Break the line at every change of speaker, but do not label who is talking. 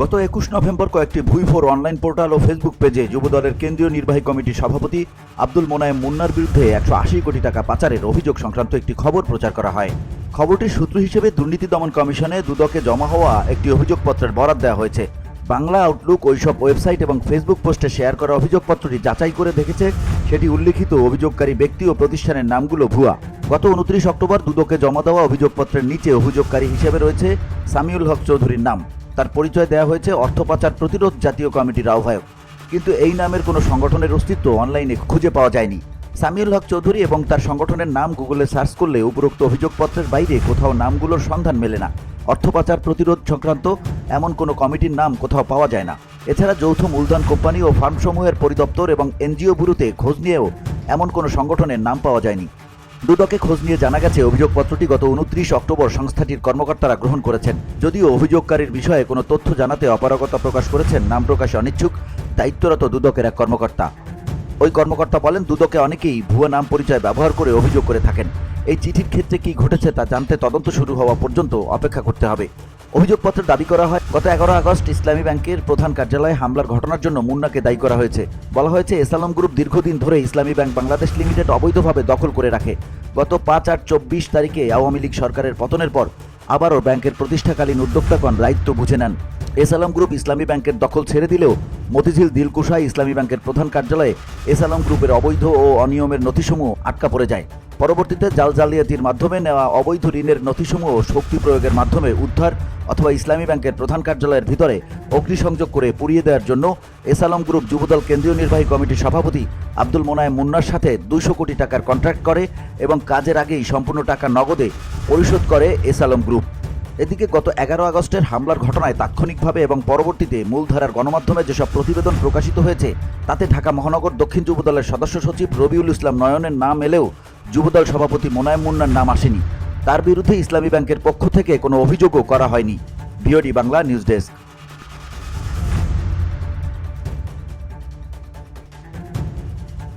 গত একুশ নভেম্বর কয়েকটি ভুইফোর অনলাইন পোর্টাল ও ফেসবুক পেজে যুবদলের কেন্দ্রীয় নির্বাহী কমিটির সভাপতি আব্দুল মোনায়েম মুন্নার বিরুদ্ধে একশো আশি কোটি টাকা পাচারের অভিযোগ সংক্রান্ত একটি খবর প্রচার করা হয়। খবরটির সূত্র হিসেবে দুর্নীতি দমন কমিশনে দুদকে জমা হওয়া একটি অভিযোগপত্রের বরাদ দেওয়া হয়েছে। বাংলা আউটলুক ওইসব ওয়েবসাইট এবং ফেসবুক পোস্টে শেয়ার করা অভিযোগপত্রটি যাচাই করে দেখেছে। সেটি উল্লিখিত অভিযোগকারী ব্যক্তি ও প্রতিষ্ঠানের নামগুলো ভুয়া। গত উনত্রিশ অক্টোবর দুদকে জমা দেওয়া অভিযোগপত্রের নিচে অভিযোগকারী হিসেবে রয়েছে সামিউল হক চৌধুরীর নাম। তার পরিচয় দেওয়া হয়েছে অর্থ পাচার প্রতিরোধ জাতীয় কমিটির আহ্বায়ক। কিন্তু এই নামের কোনো সংগঠনের অস্তিত্ব অনলাইনে খুঁজে পাওয়া যায়নি। সামিউল হক চৌধুরী এবং তার সংগঠনের নাম গুগলে সার্চ করলে উপরোক্ত অভিযোগপত্রের বাইরে কোথাও নামগুলোর সন্ধান মেলে না। অর্থ পাচার প্রতিরোধ সংক্রান্ত এমন কোনো কমিটির নাম কোথাও পাওয়া যায় না। এছাড়া যৌথ মূলধন কোম্পানি ও ফার্মসমূহের পরিদপ্তর এবং এনজিও ব্যুরোতে খোঁজ নিয়েও এমন কোনো সংগঠনের নাম পাওয়া যায়নি। দুদকে খোঁজ নিয়ে জানা গেছে, অভিযোগপত্রটি গত উনত্রিশ অক্টোবর সংস্থাটির কর্মকর্তারা গ্রহণ করেছেন। যদিও অভিযোগকারীর বিষয়ে কোনো তথ্য জানাতে অপারগতা প্রকাশ করেছেন, নাম প্রকাশে অনিচ্ছুক, দায়িত্বরত দুদকের এক কর্মকর্তা। ওই কর্মকর্তা বলেন, দুদকে অনেকেই ভুয়া নাম পরিচয় ব্যবহার করে অভিযোগ করে থাকেন। এই চিঠির ক্ষেত্রে কি ঘটেছে তা জানতে তদন্ত শুরু হওয়া পর্যন্ত অপেক্ষা করতে হবে। অভিযোগপত্রে দাবি করা হয়, গত এগারো আগস্ট ইসলামী ব্যাংকের প্রধান কার্যালয়ে হামলার ঘটনার জন্য মুন্নাকে দায়ী করা হয়েছে। বলা হয়েছে, এসালাম গ্রুপ দীর্ঘদিন ধরে ইসলামী ব্যাংক বাংলাদেশ লিমিটেড অবৈধভাবে দখল করে রাখে। গত পাঁচ আট চব্বিশ তারিখে আওয়ামী লীগ সরকারের পতনের পর আবারও ব্যাংকের প্রতিষ্ঠাকালীন উদ্যোক্তাগণ দায়িত্ব বুঝে নেন। এসালাম গ্রুপ ইসলামী ব্যাংকের দখল ছেড়ে দিলেও মতিঝিল দিলকুশাই ইসলামী ব্যাংকের প্রধান কার্যালয়ে এসালাম গ্রুপের অবৈধ ও অনিয়মের নথিসমূহ আটকা পড়ে যায়। পরবর্তীতে জাল জালিয়াতির মাধ্যমে নেওয়া অবৈধ ঋণের নথিসমূহ শক্তি প্রয়োগের মাধ্যমে উদ্ধার অথবা ইসলামী ব্যাংকের প্রধান কার্যালয়ের ভিতরে অগ্নিসংযোগ করে পুড়িয়ে দেওয়ার জন্য এসালাম গ্রুপ যুবদল কেন্দ্রীয় নির্বাহী কমিটির সভাপতি আব্দুল মোনায়েম মুন্নার সাথে দুইশো কোটি টাকার কন্ট্রাক্ট করে এবং কাজের আগেই সম্পূর্ণ টাকা নগদে পরিশোধ করে এসালাম গ্রুপ। এদিকে গত এগারো আগস্টের হামলার ঘটনায় তাৎক্ষণিকভাবে এবং পরবর্তীতে মূলধারার গণমাধ্যমে যেসব প্রতিবেদন প্রকাশিত হয়েছে, তাতে ঢাকা মহানগর দক্ষিণ যুবদলের সদস্য সচিব রবিউল ইসলাম নয়নের নাম এলেও যুবদল সভাপতি মোনায়ম মুন্নার নাম আসেনি। তার বিরুদ্ধে ইসলামী ব্যাংকের পক্ষ থেকে কোনো অভিযোগও করা হয়নি। VOD Bangla news desk.